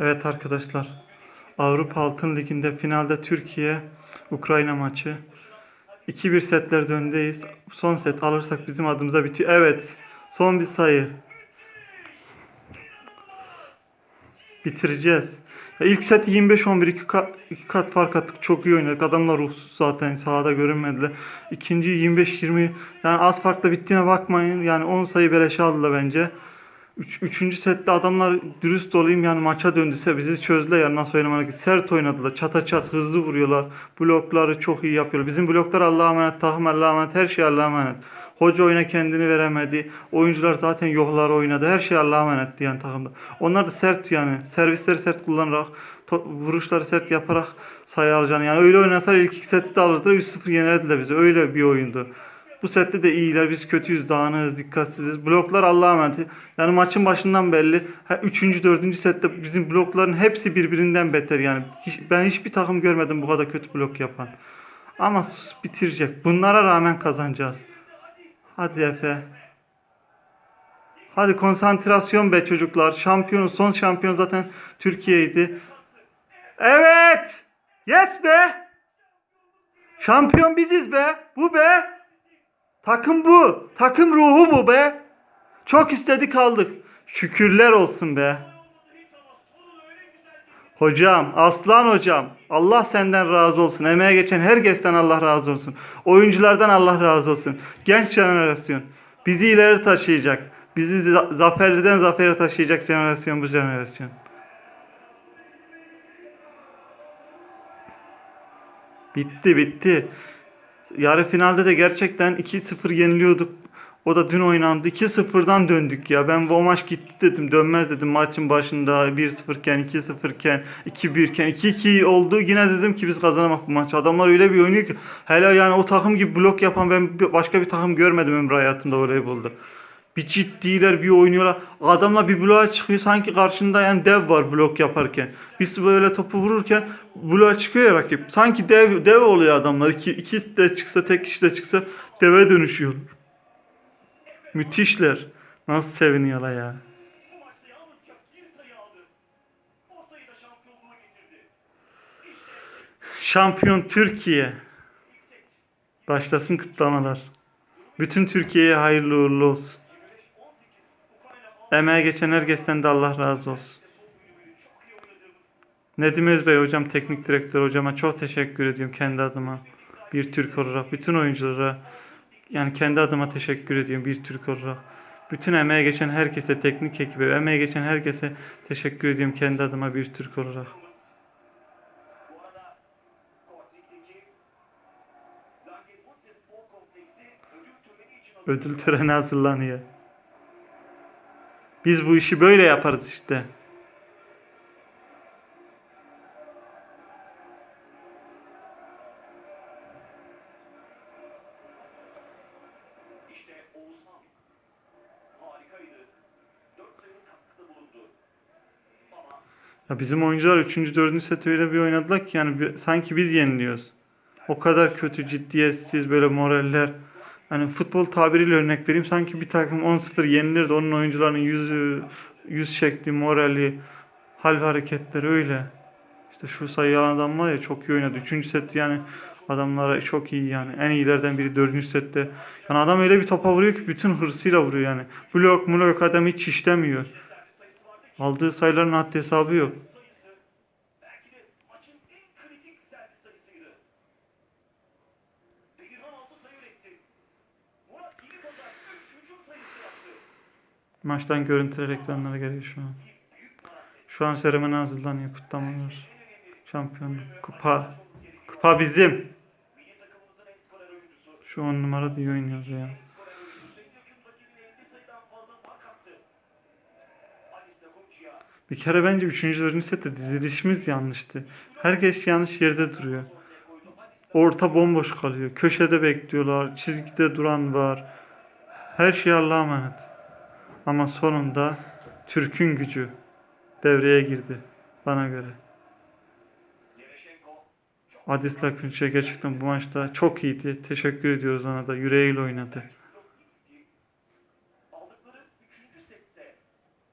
Evet arkadaşlar. Avrupa Altın Ligi'nde finalde Türkiye Ukrayna maçı. 2-1 setler öndeyiz. Son set alırsak bizim adımıza bitiyor. Evet. Son bir sayı. Bitireceğiz. Ya ilk seti 25-11 iki kat, iki kat fark attık. Çok iyi oynadık. Adamlar ruhsuz zaten sahada görünmediler. İkinciyi 25-20 yani az farkla bittiğine bakmayın. Yani 10 sayı beleşe aldılar bence. Üç, üçüncü sette adamlar dürüst olayım yani maça döndüse bizi çözdüler yani nasıl oynamadık. Sert oynadılar. Çata çat hızlı vuruyorlar. Blokları çok iyi yapıyorlar. Bizim bloklar Allah'a emanet, takım Allah'a emanet, her şey Allah'a emanet. Hoca oyuna kendini veremedi. Oyuncular zaten yoklar oynadı. Her şey Allah'a emanetti yani takımda. Onlar da sert yani. Servisleri sert kullanarak, vuruşları sert yaparak sayı alacaksın. Yani öyle oynasalar ilk iki seti de alırdılar. 3-0 yenerdiler bizi. Öyle bir oyundu. Bu sette de iyiler. Biz kötüyüz, dağınığız, dikkatsiziz. Bloklar Allah'a emanet. Yani maçın başından belli. Üçüncü, dördüncü sette bizim blokların hepsi birbirinden beter yani. Hiç, ben hiçbir takım görmedim bu kadar kötü blok yapan. Ama bitirecek. Bunlara rağmen kazanacağız. Hadi Efe. Hadi konsantrasyon be çocuklar. Şampiyonu, son şampiyon zaten Türkiye'ydi. Evet. Yes be. Şampiyon biziz be. Bu be. Takım bu. Takım ruhu bu be. Çok istedik aldık. Şükürler olsun be. Hocam, aslan hocam. Allah senden razı olsun. Emeğe geçen herkesten Allah razı olsun. Oyunculardan Allah razı olsun. Genç jenerasyon. Bizi ileri taşıyacak. Bizi za- zaferliden zafere taşıyacak jenerasyon bu jenerasyon. Bitti bitti. Yarı finalde de gerçekten 2-0 yeniliyorduk. O da dün oynandı. 2-0'dan döndük ya. Ben bu maç gitti dedim. Dönmez dedim maçın başında 1-0 iken, 2-0 iken, 2-1 iken, 2-2 oldu. Yine dedim ki biz kazanamak bu maçı. Adamlar öyle bir oynuyor ki. Hele yani o takım gibi blok yapan ben başka bir takım görmedim ömrü hayatımda voleybolda. Bir ciddiler bir oynuyorlar. Adamla bir bloğa çıkıyor sanki karşında yani dev var blok yaparken. Biz böyle topu vururken bloğa çıkıyor ya rakip. Sanki dev dev oluyor adamlar. İki, ikisi de çıksa tek kişi de çıksa deve dönüşüyor. Müthişler. Nasıl seviniyorlar ya. Şampiyon Türkiye. Başlasın kutlamalar. Bütün Türkiye'ye hayırlı uğurlu olsun. Emeğe geçen herkesten de Allah razı olsun. Nedim Özbey hocam, teknik direktör hocama çok teşekkür ediyorum kendi adıma. Bir Türk olarak, bütün oyunculara, yani kendi adıma teşekkür ediyorum bir Türk olarak. Bütün emeğe geçen herkese, teknik ekibe, emeğe geçen herkese teşekkür ediyorum kendi adıma bir Türk olarak. Ödül töreni hazırlanıyor. Biz bu işi böyle yaparız işte. İşte Oğuzhan harikaydı. 4 sayının katkıda bulundu. Ama Ya bizim oyuncular 3. 4. set öyle bir oynadılar ki yani bir- sanki biz yeniliyoruz. O kadar kötü ciddiyetsiz böyle moraller. Hani futbol tabiriyle örnek vereyim. Sanki bir takım 10-0 yenilir de onun oyuncularının yüzü, yüz şekli, morali, hal ve hareketleri öyle. İşte şu sayı alan adam var ya çok iyi oynadı. Üçüncü set yani adamlara çok iyi yani. En iyilerden biri dördüncü sette. Yani adam öyle bir topa vuruyor ki bütün hırsıyla vuruyor yani. Blok blok adam hiç işlemiyor. Aldığı sayıların haddi hesabı yok. Maçtan görüntüler ekranlara geliyor şu an. Şu an seremoni hazırlanıyor kutlamalar. Şampiyonluk. Kupa. Kupa bizim. Şu on numara diye oynuyoruz ya. Skorer oyuncusu Hüseyin Gökün rakibine 50 sayıdan fazla fark attı. Alice Lakumçia Bir kere bence 3. 4. sette dizilişimiz yanlıştı. Herkes yanlış yerde duruyor. Orta bomboş kalıyor. Köşede bekliyorlar. Çizgide duran var. Her şey Allah'a emanet. Ama sonunda Türk'ün gücü devreye girdi. Bana göre. Adis Lakunç'a gerçekten bu maçta çok iyiydi. Teşekkür ediyoruz ona da. Yüreğiyle oynadı.